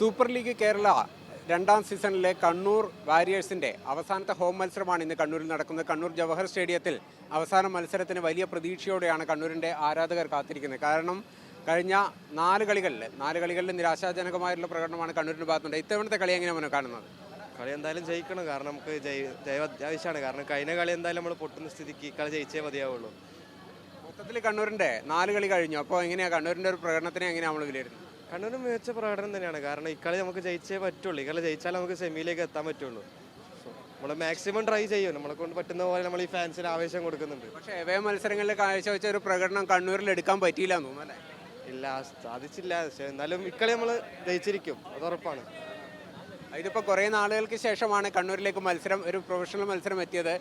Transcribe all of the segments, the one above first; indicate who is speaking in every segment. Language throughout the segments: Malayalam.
Speaker 1: സൂപ്പർ ലീഗ് കേരള രണ്ടാം സീസണിലെ കണ്ണൂർ വാരിയേഴ്സിന്റെ അവസാനത്തെ ഹോം മത്സരമാണ് ഇന്ന് കണ്ണൂരിൽ നടക്കുന്നത്. കണ്ണൂർ ജവഹർ സ്റ്റേഡിയത്തിൽ അവസാന മത്സരത്തിന് വലിയ പ്രതീക്ഷയോടെയാണ് കണ്ണൂരിന്റെ ആരാധകർ കാത്തിരിക്കുന്നത്. കാരണം കഴിഞ്ഞ നാല് കളികളിൽ നാല് കളികളിൽ നിരാശാജനകമായിട്ടുള്ള പ്രകടനമാണ് കണ്ണൂരിന്റെ ഭാഗത്തുണ്ട്. ഇത്തവണത്തെ കളി എങ്ങനെയാണ് കാണുന്നത്?
Speaker 2: കളി എന്തായാലും ജയിക്കണം. കാരണം നമുക്ക് ജയ ജയം അത്യാവശ്യമാണ്. കാരണം കഴിഞ്ഞ കളി എന്തായാലും നമ്മൾ പൊട്ടുന്ന സ്ഥിതിക്ക് കളി ജയിച്ചേ മതിയാവുള്ളൂ.
Speaker 1: മൊത്തത്തിൽ കണ്ണൂരിന്റെ നാല് കളി കഴിഞ്ഞു. അപ്പോൾ എങ്ങനെയാണ് കണ്ണൂരിന്റെ ഒരു പ്രകടനത്തിനെ എങ്ങനെയാണ് നമ്മൾ വിലയിരുത്തുന്നത്?
Speaker 2: കണ്ണൂർ മികച്ച പ്രകടനം തന്നെയാണ്. കാരണം ഇക്കളി നമുക്ക് ജയിച്ചേ പറ്റുള്ളൂ. ഇക്കളി ജയിച്ചാൽ ജയിച്ചാലേ നമുക്ക് സെമിയിലേക്ക് എത്താൻ പറ്റുള്ളൂ. നമ്മൾ മാക്സിമം ട്രൈ ചെയ്യും. നമ്മളെ കൊണ്ട് പറ്റുന്ന പോലെ നമ്മൾ ഈ ഫാൻസിന് ആവേശം കൊടുക്കുന്നുണ്ട്.
Speaker 1: പക്ഷേ എവേ മത്സരങ്ങളിൽ കാഴ്ചവെച്ച ഒരു പ്രകടനം കണ്ണൂരിൽ എടുക്കാൻ പറ്റിയില്ല തോന്നുന്നു
Speaker 2: ഇല്ല സാധിച്ചില്ല. പക്ഷേ എന്നാലും ഇക്കളി നമ്മൾ ജയിച്ചിരിക്കും. അത് ഉറപ്പാണ്.
Speaker 1: ഇതിപ്പോൾ കുറേ നാളുകൾക്ക് ശേഷമാണ് കണ്ണൂരിലേക്ക് മത്സരം ഒരു പ്രൊഫഷണൽ മത്സരം എത്തിയത്.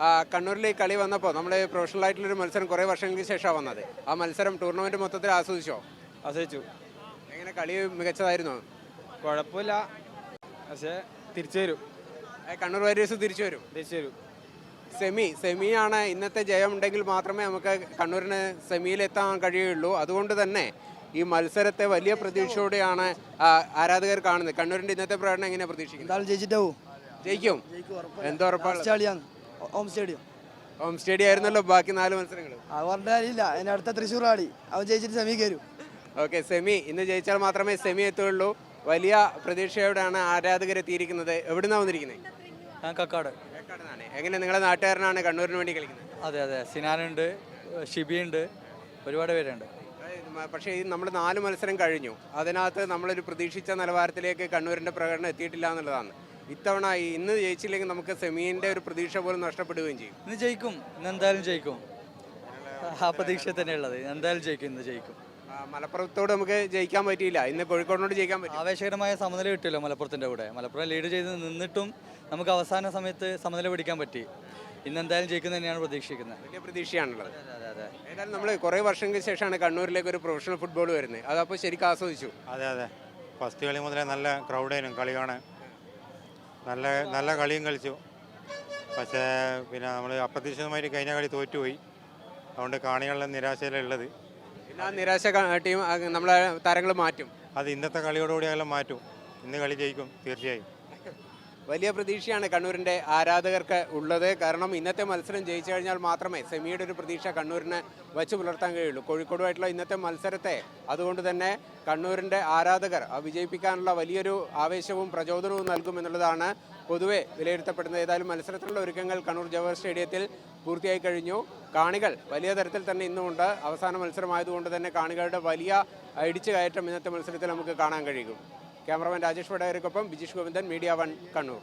Speaker 1: കണ്ണൂരിലെ കണ്ണൂരിലേക്ക് കളി വന്നപ്പോൾ നമ്മൾ പ്രൊഫഷണൽ ആയിട്ടുള്ളൊരു മത്സരം കുറേ വർഷങ്ങൾക്ക് ശേഷമാണ് വന്നത്. ആ മത്സരം ടൂർണമെന്റ് മൊത്തത്തിൽ ആസ്വദിച്ചോ?
Speaker 3: ആശ്രയിച്ചു
Speaker 1: എങ്ങനെ കളി മികച്ചതായിരുന്നോ?
Speaker 3: കുഴപ്പമില്ല. പക്ഷേ തിരിച്ചു വരും.
Speaker 1: കണ്ണൂർ വാരിയേഴ്സ് തിരിച്ചു വരും.
Speaker 3: തിരിച്ചു വരും.
Speaker 1: സെമി സെമിയാണ് ഇന്നത്തെ ജയം ഉണ്ടെങ്കിൽ മാത്രമേ നമുക്ക് കണ്ണൂരിന് സെമിയിലെത്താൻ കഴിയുള്ളൂ. അതുകൊണ്ട് തന്നെ ഈ മത്സരത്തെ വലിയ പ്രതീക്ഷയോടെയാണ് ആരാധകർ കാണുന്നത്. കണ്ണൂരിന്റെ ഇന്നത്തെ പ്രകടനം എങ്ങനെയാണ് പ്രതീക്ഷിക്കുന്നത്?
Speaker 4: ജയിച്ചിട്ടാവും
Speaker 1: ജയിക്കും. എന്തോ ഉറപ്പാണ്
Speaker 4: ഹോം സ്റ്റേഡിയം.
Speaker 1: ഹോം സ്റ്റേഡിയം ആയിരുന്നല്ലോ ബാക്കി നാല് മത്സരങ്ങൾ
Speaker 4: അവരുടെ എന്നെ അടുത്ത തൃശ്ശൂർ ആടി അവൻ ജയിച്ചിട്ട് സെമി കയറും.
Speaker 1: Okay semi. ഇന്ന് ജയിച്ചാൽ മാത്രമേ സെമി എത്തുള്ളൂ വലിയ പ്രതീക്ഷയോടെയാണ് ആരാധകർ എത്തിയിരിക്കുന്നത് എവിടുന്നാണ് വന്നിരിക്കുന്നത്
Speaker 5: ഞാൻ കക്കാട്.
Speaker 1: എങ്ങനെ? നിങ്ങളെ നാട്ടുകാരനാണ് കണ്ണൂരിന് വേണ്ടി കളിക്കുന്നത്?
Speaker 5: അതെ അതെ. സിനാനുണ്ട് ഷിബിയുണ്ട് ഒരുപാട് പേരുണ്ട്.
Speaker 1: പക്ഷേ ഈ നമ്മൾ നാല് മത്സരം കഴിഞ്ഞു. അതിനകത്ത് നമ്മളൊരു പ്രതീക്ഷിച്ച നിലവാരത്തിലേക്ക് കണ്ണൂരിന്റെ പ്രകടനം എത്തിയിട്ടില്ല എന്നുള്ളതാണ്. ഇത്തവണ ഇന്ന് ജയിച്ചില്ലെങ്കിൽ നമുക്ക് സെമീന്റെ ഒരു പ്രതീക്ഷ പോലും നഷ്ടപ്പെടുകയും ചെയ്യും.
Speaker 5: ഇന്ന് ജയിക്കും. ഇന്ന് എന്തായാലും ജയിക്കും. ആ പ്രതീക്ഷ തന്നെയുള്ളത്. എന്തായാലും ജയിക്കും ഇന്ന് ജയിക്കും.
Speaker 1: മലപ്പുറത്തോട് നമുക്ക് ജയിക്കാൻ പറ്റിയില്ല. ഇന്ന് കോഴിക്കോടിനോട് ജയിക്കാൻ പറ്റും
Speaker 5: ആവേശകരമായ സമനില കിട്ടിയല്ലോ മലപ്പുറത്തിന്റെ കൂടെ. മലപ്പുറം ലീഡ് ചെയ്ത് നിന്നിട്ടും നമുക്ക് അവസാന സമയത്ത് സമനില പിടിക്കാൻ പറ്റി. ഇന്ന് എന്തായാലും ജയിക്കുന്നത് തന്നെയാണ് പ്രതീക്ഷിക്കുന്നത്.
Speaker 1: വലിയ പ്രതീക്ഷയാണുള്ളത്.
Speaker 5: അതെ അതെ അതെ.
Speaker 1: ഏതായാലും നമ്മൾ കുറേ വർഷങ്ങൾക്ക് ശേഷമാണ് കണ്ണൂരിലേക്ക് ഒരു പ്രൊഫഷണൽ ഫുട്ബോൾ വരുന്നത്. അതപ്പോൾ ശരിക്കും ആസ്വദിച്ചു.
Speaker 6: അതെ അതെ. ഫസ്റ്റ് കളി മുതലേ നല്ല ക്രൗഡേനും കളി കാണാൻ. നല്ല നല്ല കളിയും കളിച്ചു. പക്ഷേ പിന്നെ നമ്മൾ അപ്രതീക്ഷിതമായിട്ട് കഴിഞ്ഞ കളി തോറ്റുപോയി. അതുകൊണ്ട് കാണികളുടെ നിരാശയിലുള്ളത്
Speaker 1: ആ നിരാശ ടീം നമ്മളെ താരങ്ങൾ മാറ്റും.
Speaker 6: അത് ഇന്നത്തെ കളിയോടുകൂടി അതെല്ലാം മാറ്റും. ഇന്ന് കളി ജയിക്കും തീർച്ചയായും.
Speaker 1: വലിയ പ്രതീക്ഷയാണ് കണ്ണൂരിന്റെ ആരാധകർക്ക് ഉള്ളത്. കാരണം ഇന്നത്തെ മത്സരം ജയിച്ചു കഴിഞ്ഞാൽ മാത്രമേ സെമിയുടെ ഒരു പ്രതീക്ഷ കണ്ണൂരിനെ വച്ച് പുലർത്താൻ കഴിയുള്ളൂ. കോഴിക്കോടുമായിട്ടുള്ള ഇന്നത്തെ മത്സരത്തെ അതുകൊണ്ട് തന്നെ കണ്ണൂരിന്റെ ആരാധകർ വിജയിപ്പിക്കാനുള്ള വലിയൊരു ആവേശവും പ്രചോദനവും നൽകുമെന്നുള്ളതാണ് പൊതുവെ വിലയിരുത്തപ്പെടുന്നത്. ഏതായാലും മത്സരത്തിലുള്ള ഒരുക്കങ്ങൾ കണ്ണൂർ ജവഹർ സ്റ്റേഡിയത്തിൽ പൂർത്തിയായി കഴിഞ്ഞു. കാണികൾ വലിയ തരത്തിൽ തന്നെ ഇന്നുമുണ്ട്. അവസാന മത്സരമായതുകൊണ്ട് തന്നെ കാണികളുടെ വലിയ ഇടിച്ചു കയറ്റം ഇന്നത്തെ മത്സരത്തിൽ നമുക്ക് കാണാൻ കഴിയും. ക്യാമറമാൻ രാജേഷ് വടകരക്കൊപ്പം ബിജീഷ് ഗോവിന്ദൻ മീഡിയ വൺ കണ്ണൂർ.